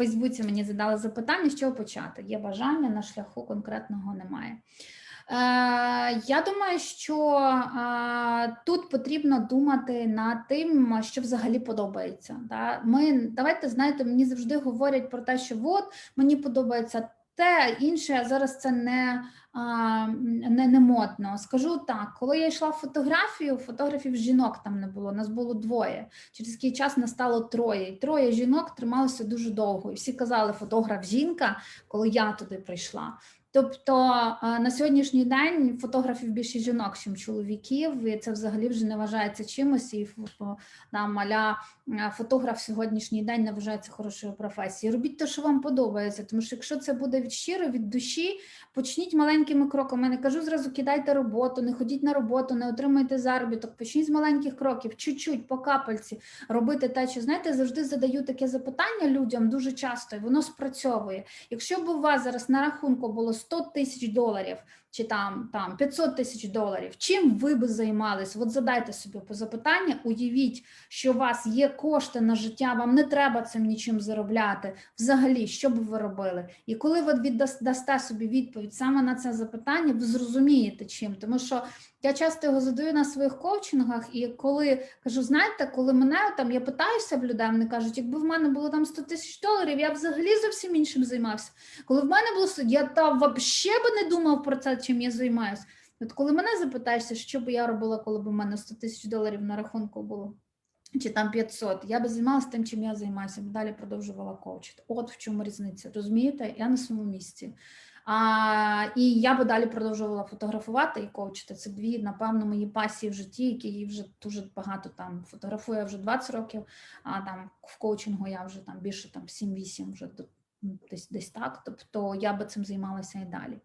Фейсбуці мені задали запитання, з чого почати. Є бажання на шляху конкретного немає. Е, Я думаю, що е, тут потрібно думати над тим, що взагалі подобається. Ми давайте знаєте, мені завжди говорять про те, що от мені подобається те, інше, зараз це не, не, не модно. Скажу так, коли я йшла в фотографію, фотографів жінок там не було, нас було двоє. Через який час настало троє. І троє жінок трималося дуже довго. І всі казали, фотограф жінка, коли я туди прийшла. Тобто на сьогоднішній день фотографів більше жінок, ніж чоловіків, і це взагалі вже не вважається чимось. І там маля фотограф сьогоднішній день не вважається хорошою професією. Робіть те, що вам подобається, тому що якщо це буде від щиро, від душі, почніть маленькими кроками. Я не кажу зразу кидайте роботу, не ходіть на роботу, не отримуйте заробіток. Почніть з маленьких кроків, чуть-чуть, по капельці робити те, що знаєте, завжди задаю таке запитання людям дуже часто, і воно спрацьовує. Якщо б у вас зараз на рахунку було 100 тисяч доларів чи там, там 500 тисяч доларів, чим ви би займались? От задайте собі по запитання, уявіть, що у вас є кошти на життя, вам не треба цим нічим заробляти. Взагалі, що б ви робили? І коли ви віддасте собі відповідь саме на це запитання, ви зрозумієте чим. Тому що я часто його задаю на своїх коучингах, і коли кажу, знаєте, коли мене там я питаюся в людей, вони кажуть, якби в мене було там 100 тисяч доларів, я б взагалі зовсім іншим займався. Коли в мене було 100, я там взагалі би не думав про це, чим я займаюся. От коли мене запитаєшся, що би я робила, коли б у мене 100 тисяч доларів на рахунку було, чи там 500, я би займалася тим, чим я займаюся, б далі продовжувала коучити. От в чому різниця. Розумієте? Я на своєму місці. А, і я би далі продовжувала фотографувати і коучити. Це дві, напевно, мої пасії в житті, які вже дуже багато там фотографую я вже 20 років, а там в коучингу я вже там більше там 7-8 вже десь, десь так. Тобто я би цим займалася і далі.